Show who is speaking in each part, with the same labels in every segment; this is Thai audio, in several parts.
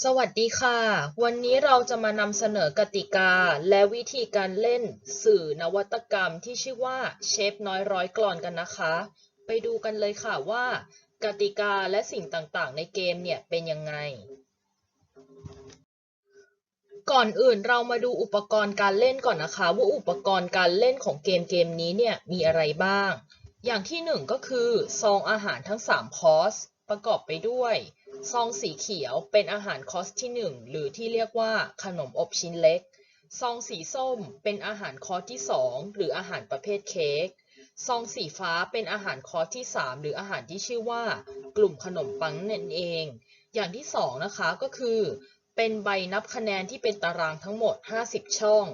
Speaker 1: สวัสดีค่ะ วันนี้เราจะมานำเสนอกติกาและวิธีการเล่นสื่อนวัตกรรมที่ชื่อว่าเชฟน้อยร้อยกลอนกันนะคะ ไปดูกันเลยค่ะว่า กติกาและสิ่งต่างๆ ในเกมเนี่ยเป็นยังไง ก่อนอื่นเรามาดูอุปกรณ์การเล่นก่อนนะคะ ว่าอุปกรณ์การเล่นของเกมเกมนี้เนี่ยมีอะไรบ้าง อย่างที่หนึ่งก็คือซองอาหารทั้ง3คอร์ส ประกอบไปด้วย ซองสีเขียวเป็นอาหารคอร์สที่ 1 หรือที่เรียกว่าขนมอบชิ้นเล็ก ซองสีส้มเป็นอาหารคอร์สที่ 2 หรืออาหารประเภทเค้ก ซองสีฟ้าเป็นอาหารคอร์สที่ 3 หรืออาหารที่ชื่อว่า กลุ่มขนมปังนั่นเอง อย่างที่ 2 นะคะก็คือ เป็นใบนับคะแนนที่เป็นตารางทั้งหมด 50 ช่อง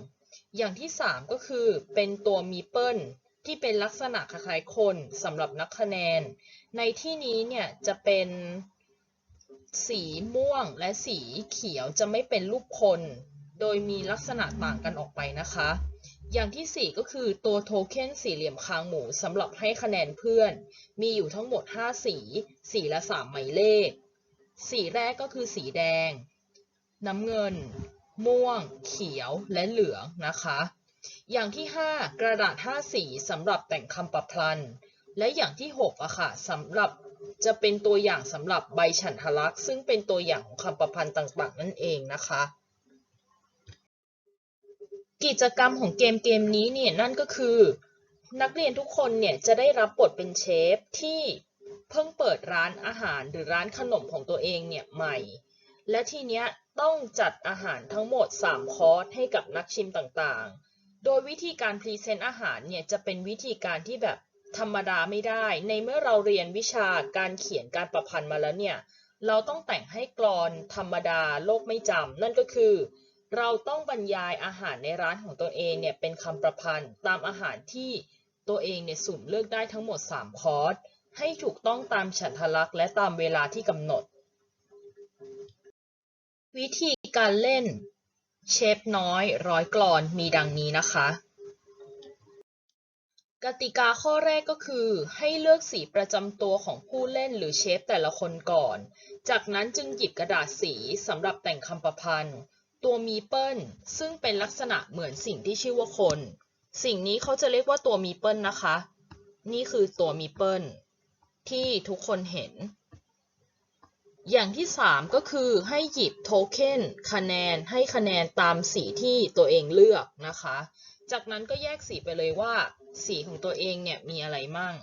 Speaker 1: อย่างที่ 3 ก็คือเป็นตัวมีเปิล ที่เป็นลักษณะคล้ายๆคนสำหรับนับคะแนน ในที่นี้เนี่ยจะเป็นสีม่วงและสีเขียวจะไม่เป็นรูปคน โดยมีลักษณะต่างกันออกไปนะคะ อย่างที่ 4 ก็คือตัวโทเค็นสี่เหลี่ยมคางหมูสำหรับให้คะแนนเพื่อน มีอยู่ทั้งหมด 5 สี สีละ 3 หมายเลข สีแรกก็คือสีแดง น้ำเงิน ม่วง เขียวและเหลืองนะคะ อย่างที่ 5 กระดาษ 5 สีสำหรับแต่งคำประพันธ์ และอย่างที่6อะค่ะสำหรับจะเป็นตัวอย่างสำหรับใบฉันทลักษณ์ซึ่งเป็นตัวอย่างของคำประพันธ์ต่างๆ นั่นเองนะคะ กิจกรรมของเกมเกมนี้เนี่ยนั่นก็คือ นักเรียนทุกคนเนี่ยจะได้รับบทเป็นเชฟที่เพิ่งเปิดร้านอาหารหรือร้านขนมของตัวเองเนี่ยใหม่ และทีเนี้ยต้องจัดอาหารทั้งหมด 3 คอร์สให้กับนักชิมต่างๆ โดยวิธีการพรีเซนต์อาหารเนี่ยจะเป็นวิธีการที่แบบธรรมดาไม่ได้ ในเมื่อเราเรียนวิชาการเขียนการประพันธ์มาแล้วเนี่ย เราต้องแต่งให้กรอนธรรมดาโลกไม่จำ นั่นก็คือ เราต้องบรรยายอาหารในร้านของตัวเองเนี่ยเป็นคำประพันธ์ตามอาหารที่ตัวเองเนี่ยสุ่มเลือกได้ทั้งหมด 3 คอร์สให้ถูกต้องตามฉันทลักษณ์และตามเวลาที่กำหนด วิธีการเล่น เชฟน้อยร้อยกลอนมีดังนี้นะคะ กติกาข้อแรกก็คือ ให้เลือกสีประจำตัวของผู้เล่นหรือเชฟแต่ละคนก่อน จากนั้นจึงหยิบกระดาษสีสำหรับแต่งคำประพันธ์ ตัวมีเปิลซึ่งเป็นลักษณะเหมือนสิ่งที่ชื่อว่าคน สิ่งนี้เขาจะเรียกว่าตัวมีเปิลนะคะ นี่คือตัวมีเปิลที่ทุกคนเห็น อย่างที่ 3 ก็คือให้หยิบโทเค็นคะแนนให้คะแนนตามสีที่ตัวเองเลือกนะคะ จากนั้นก็แยกสีไปเลยว่า สีของตัวเองเนี่ยมีอะไรมั่ง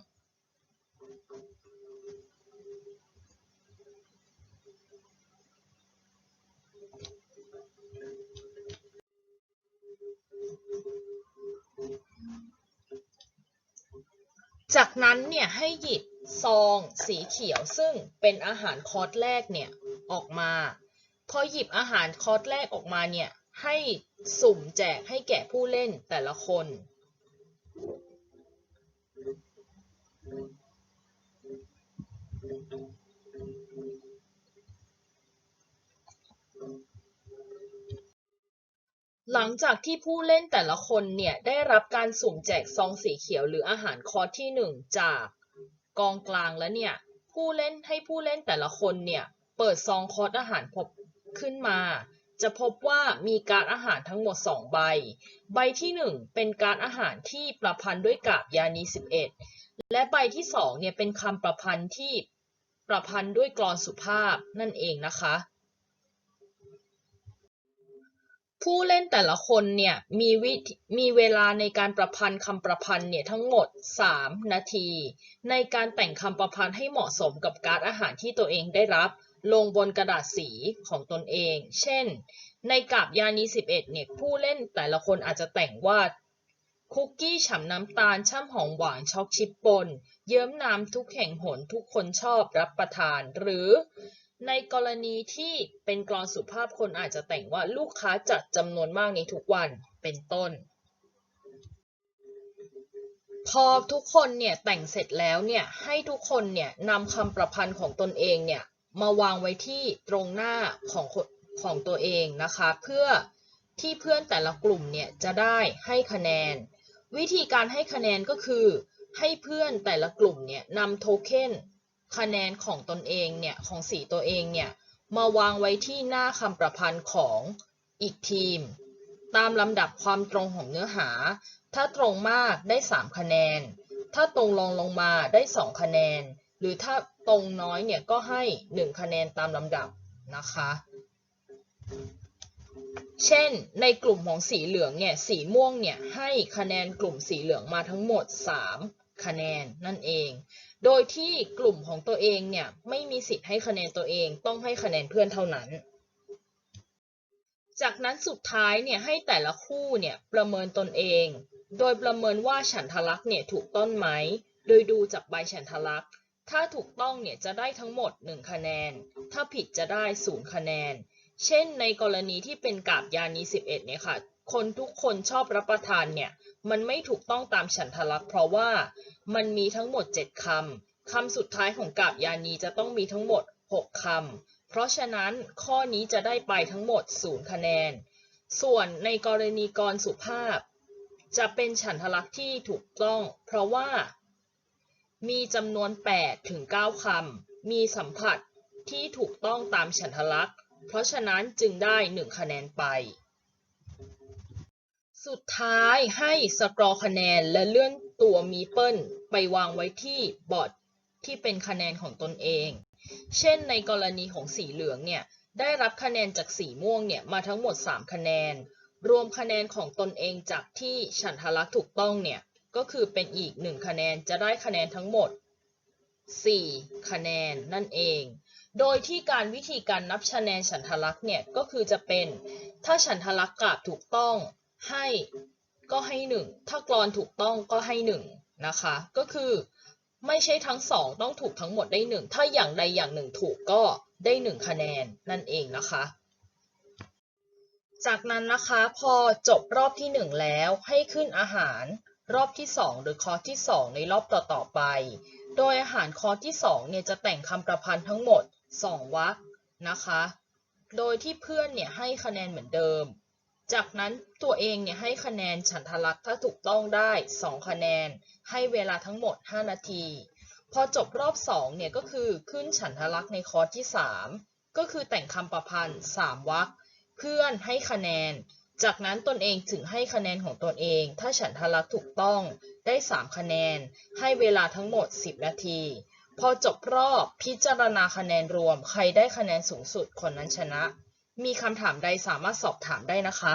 Speaker 1: จากนั้นเนี่ยให้หยิบ ซองสีเขียวซึ่งเป็นอาหารคอร์สแรกเนี่ยออกมา พอหยิบอาหารคอร์สแรกออกมาเนี่ยให้สุ่มแจกให้แก่ผู้เล่นแต่ละคน หลังจากที่ผู้เล่นแต่ละคนเนี่ยได้รับการสุ่มแจกซองสีเขียวหรืออาหารคอร์สที่ 1 จาก กองกลางแล้วเนี่ย ผู้เล่นให้ผู้เล่นแต่ละคนเนี่ย เปิดซองคอร์สอาหารพบขึ้นมา จะพบว่ามีการอาหารทั้งหมด 2 ใบ ใบที่ 1 เป็นการอาหารที่ประพันธ์ด้วยกาบยานี11 และใบที่2เนี่ยเป็นคำประพันธ์ที่ประพันธ์ด้วยกรอนสุภาพนั่นเองนะคะ ผู้เล่นแต่ละคนเนี่ยมีวิมีเวลาในการประพันธ์คำประพันธ์เนี่ยทั้งหมด 3 นาที ในการแต่งคำประพันธ์ให้เหมาะสมกับการอาหารที่ตัวเองได้รับ ลงบนกระดาษสีของตนเอง เช่น ในกาบยานี11เนี่ยผู้เล่นแต่ละคนอาจจะแต่งว่าคุกกี้ฉ่ำน้ำตาลช่ำหอมหวานช็อกชิปปน เยิ้มน้ำทุกแห่งหนทุกคนชอบรับประทานหรือ ในกรณีที่เป็นกลอนสุภาพคนอาจจะแต่งว่าลูกค้าจัดจำนวนมากในทุกวันเป็นต้น พอทุกคนเนี่ยแต่งเสร็จแล้วเนี่ยให้ทุกคนเนี่ยนำคำประพันธ์ของตนเองเนี่ยมาวางไว้ที่ตรงหน้าของของตัวเองนะคะ เพื่อที่เพื่อนแต่ละกลุ่มเนี่ยจะได้ให้คะแนน วิธีการให้คะแนนก็คือ ให้เพื่อนแต่ละกลุ่มเนี่ยนำโทเค็น คะแนนของตนเองเนี่ยของสีตัวเองเนี่ยมาวางไว้ที่หน้าคำประพันธ์ของอีกทีม ตามลำดับความตรงของเนื้อหา ถ้าตรงมากได้ 3 คะแนน ถ้าตรงลงลงมาได้ 2 คะแนน หรือถ้าตรงน้อยเนี่ยก็ให้ 1 คะแนนตามลำดับนะคะ เช่น ในกลุ่มของสีเหลืองเนี่ยสีม่วงเนี่ยให้คะแนนกลุ่มสีเหลืองมาทั้งหมด 3 คะแนนนั่นเอง โดยที่กลุ่มของตัวเองเนี่ยไม่มีสิทธิ์ให้คะแนนตัวเองต้องให้คะแนนเพื่อนเท่านั้น จากนั้นสุดท้ายเนี่ยให้แต่ละคู่เนี่ยประเมินตนเอง โดยประเมินว่าฉันทลักษ์เนี่ยถูกต้องไหม โดยดูจากใบฉันทลักษ์ ถ้าถูกต้องเนี่ยจะได้ทั้งหมด 1 คะแนน ถ้าผิดจะได้ 0 คะแนน เช่นในกรณีที่เป็นกาบยานี11เนี่ยค่ะ คนทุกคนชอบรับประทานเนี่ย มันไม่ถูกต้องตามฉันทลักษณ์เพราะว่ามันมีทั้งหมด 7คำคำสุดท้ายของกาบยานีจะต้องมีทั้งหมด 6คำเพราะฉะนั้นข้อนี้จะได้ไปทั้งหมด 0 คะแนน ส่วนในกรณีกรสุภาพ จะเป็นฉันทลักษณ์ที่ถูกต้อง เพราะว่า มีจำนวน 8 ถึง 9คำ มีสัมผัสที่ถูกต้องตามฉันทลักษณ์ เพราะฉะนั้นจึงได้ 1 คะแนนไป สุดท้ายให้สกรอคะแนนและเลื่อนตัวมีเปิลไปวางไว้ที่บอร์ดที่เป็นคะแนนของตนเอง เช่นในกรณีของสีเหลืองเนี่ย ได้รับคะแนนจากสีม่วงเนี่ยมาทั้งหมด 3 คะแนน รวมคะแนนของตนเองจากที่ฉันทลักษ์ถูกต้องเนี่ย ก็คือเป็นอีก 1 คะแนนจะได้คะแนนทั้งหมด 4 คะแนนนั่นเอง โดยที่การวิธีการนับคะแนนฉันทลักษ์เนี่ยก็คือจะเป็น ถ้าฉันทลักษ์กราบถูกต้อง ให้ก็ให้ 1 ถ้ากรอนถูกต้องก็ให้ 1 นะคะ ก็คือไม่ใช่ทั้ง 2 ต้องถูกทั้งหมดได้ 1 ถ้าอย่างใดอย่างหนึ่งถูกก็ได้ 1 คะแนนนั่นเองนะคะ จากนั้นนะคะพอจบรอบที่ 1 แล้วให้ขึ้นอาหารรอบที่ 2 หรือคอร์สที่ 2 ในรอบต่อๆไป โดยอาหารคอร์สที่ 2 เนี่ยจะแต่งคำประพันธ์ทั้งหมด 2วรรคนะคะ โดยที่เพื่อนเนี่ยให้คะแนนเหมือนเดิม จากนั้นตัวเองเนี่ยให้คะแนนฉันทลักษณ์ถ้าถูกต้องได้ 2 คะแนน ให้เวลาทั้งหมด 5 นาที พอจบรอบ 2 เนี่ยก็คือขึ้นฉันทลักษณ์ในคอร์สที่ 3 ก็คือแต่งคำประพันธ์ 3วรรคเพื่อนให้คะแนน จากนั้นตนเองถึงให้คะแนนของตนเอง ถ้าฉันทลักษณ์ถูกต้องได้ 3 คะแนน ให้เวลาทั้งหมด 10 นาที พอจบรอบพิจารณาคะแนนรวม ใครได้คะแนนสูงสุดคนนั้นชนะ มีคำถามใดสามารถสอบถามได้นะคะ